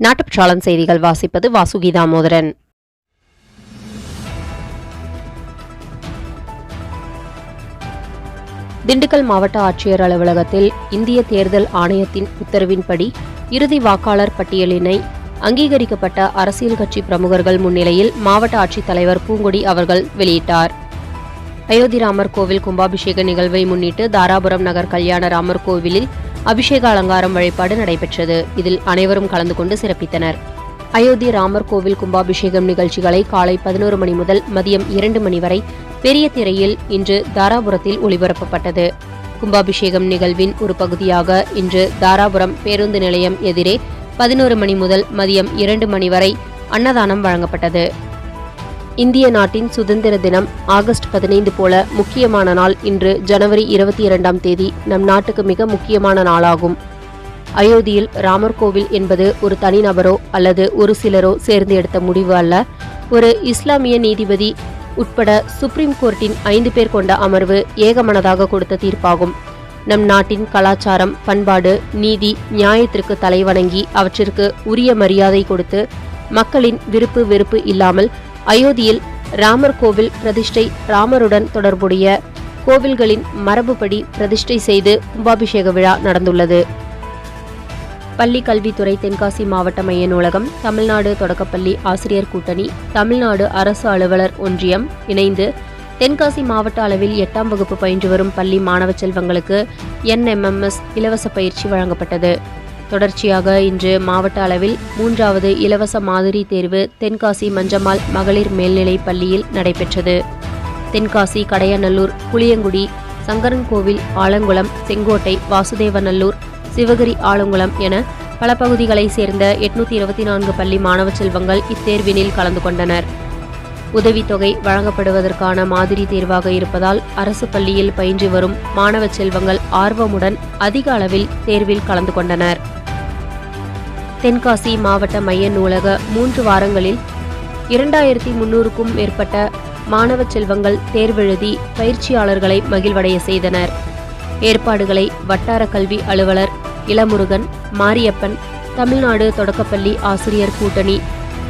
நாட்டுப்பற்றாளன் செய்திகள் வாசிப்பது வாசுகி தாமோதரன் திண்டுக்கல் மாவட்ட ஆட்சியர் அலுவலகத்தில் இந்திய தேர்தல் ஆணையத்தின் உத்தரவின்படி இறுதி வாக்காளர் பட்டியலினை அங்கீகரிக்கப்பட்ட அரசியல் கட்சி பிரமுகர்கள் முன்னிலையில் மாவட்ட ஆட்சித்தலைவர் பூங்கொடி அவர்கள் வெளியிட்டார். அயோத்தி ராமர் கோவில் கும்பாபிஷேக நிகழ்வை முன்னிட்டு தாராபுரம் நகர் கல்யாண ராமர் கோவிலில் அபிஷேக அலங்காரம் வழிபாடு நடைபெற்றது. இதில் அனைவரும் கலந்து கொண்டு சிறப்பித்தனர். அயோத்தி ராமர் கோவில் கும்பாபிஷேகம் நிகழ்ச்சிகளை காலை பதினோரு மணி முதல் மதியம் இரண்டு மணி வரை பெரிய திரையில் இன்று தாராபுரத்தில் ஒளிபரப்பப்பட்டது. கும்பாபிஷேகம் நிகழ்வின் ஒரு பகுதியாக இன்று தாராபுரம் பேருந்து நிலையம் எதிரே பதினோரு மணி முதல் மதியம் இரண்டு மணி வரை அன்னதானம் வழங்கப்பட்டது. இந்திய நாட்டின் சுதந்திர தினம் ஆகஸ்ட் பதினைந்து போல முக்கியமான நாள் இன்று ஜனவரி இருபத்தி இரண்டாம் தேதி நம் நாட்டுக்கு மிக முக்கியமான நாளாகும். அயோத்தியில் ராமர் கோவில் என்பது ஒரு தனிநபரோ அல்லது ஒரு சிலரோ சேர்ந்து எடுத்த முடிவு அல்ல. ஒரு இஸ்லாமிய நீதிபதி உட்பட சுப்ரீம் கோர்ட்டின் ஐந்து பேர் கொண்ட அமர்வு ஏகமனதாக கொடுத்த தீர்ப்பாகும். நம் நாட்டின் கலாச்சாரம் பண்பாடு நீதி நியாயத்திற்கு தலைவணங்கி அவற்றிற்கு உரிய மரியாதை கொடுத்து மக்களின் விருப்பு வெறுப்பு இல்லாமல் அயோத்தியில் ராமர் கோவில் பிரதிஷ்டை ராமருடன் தொடர்புடைய கோவில்களின் மரபுப்படி பிரதிஷ்டை செய்து கும்பாபிஷேக விழா நடந்துள்ளது. பள்ளி கல்வித்துறை தென்காசி மாவட்ட மைய நூலகம் தமிழ்நாடு தொடக்கப்பள்ளி ஆசிரியர் கூட்டணி தமிழ்நாடு அரசு அலுவலர் ஒன்றியம் இணைந்து தென்காசி மாவட்ட அளவில் எட்டாம் வகுப்பு பயின்று வரும் பள்ளி மாணவ செல்வங்களுக்கு என்எம்எம்எஸ் இலவச பயிற்சி வழங்கப்பட்டது. தொடர்ச்சியாக இன்று மாவட்ட அளவில் மூன்றாவது இலவச மாதிரி தேர்வு தென்காசி மஞ்சம்மாள் மகளிர் மேல்நிலைப் பள்ளியில் நடைபெற்றது. தென்காசி கடையநல்லூர் புளியங்குடி சங்கரன்கோவில் ஆலங்குளம் செங்கோட்டை வாசுதேவநல்லூர் சிவகிரி ஆலங்குளம் என பல பகுதிகளைச் சேர்ந்த எட்நூத்தி இருபத்தி நான்கு பள்ளி மாணவ செல்வங்கள் இத்தேர்வினில் கலந்து கொண்டனர். உதவித்தொகை வழங்கப்படுவதற்கான மாதிரி தேர்வாக இருப்பதால் அரசு பள்ளியில் பயின்று வரும் மாணவ செல்வங்கள் ஆர்வமுடன் அதிக அளவில் தேர்வில் கலந்து கொண்டனர். தென்காசி மாவட்ட மைய நூலக மூன்று வாரங்களில் இரண்டாயிரத்தி முன்னூறுக்கும் மேற்பட்ட மாணவ செல்வங்கள் தேர்வெழுதி பயிற்சியாளர்களை மகிழ்வடைய செய்தனர். ஏற்பாடுகளை வட்டார கல்வி அலுவலர் இளமுருகன் மாரியப்பன் தமிழ்நாடு தொடக்கப்பள்ளி ஆசிரியர் கூட்டணி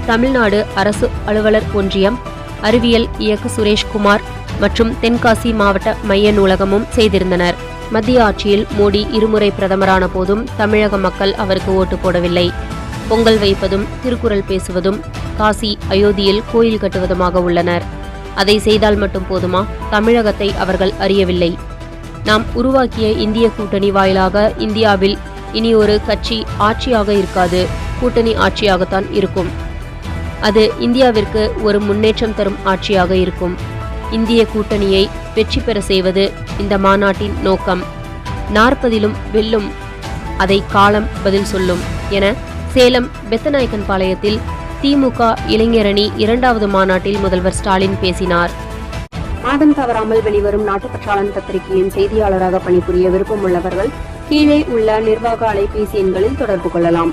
தமிழ்நாடு அரசு அலுவலர் ஒன்றியம் அறிவியல் இயக்கு சுரேஷ்குமார் மற்றும் தென்காசி மாவட்ட மைய நூலகமும் செய்திருந்தனர். மத்திய ஆட்சியில் மோடி இருமுறை பிரதமரான போதும் தமிழக மக்கள் அவருக்கு ஓட்டு போடவில்லை. பொங்கல் வைப்பதும் திருக்குறள் பேசுவதும் காசி அயோத்தியில் கோயில் கட்டுவதுமாக உள்ளனர். அதை செய்தால் மட்டும் போதுமா? தமிழகத்தை அவர்கள் அறியவில்லை. நாம் உருவாக்கிய இந்திய கூட்டணி வாயிலாக இந்தியாவில் இனி ஒரு கட்சி ஆட்சியாக இருக்காது. கூட்டணி ஆட்சியாகத்தான் இருக்கும். அது இந்தியாவிற்கு ஒரு முன்னேற்றம் தரும் ஆட்சியாக இருக்கும். இந்திய கூட்டணியை வெற்றி பெற செய்வது இந்த மாநாட்டின் நோக்கம். நாற்பதிலும் வெல்லும் அதை காலம் பதில் சொல்லும் என சேலம் பெத்தநாயக்கன் பாளையத்தில் திமுக இளைஞரணி இரண்டாவது மாநாட்டில் முதல்வர் ஸ்டாலின் பேசினார். மாதம் தவறாமல் வெளிவரும் நாட்டுப்பற்றாளன் பத்திரிகையின் செய்தியாளராக பணிபுரிய விருப்பமுள்ளவர்கள் கீழே உள்ள நிர்வாக அலைபேசி எண்களில் தொடர்பு கொள்ளலாம்.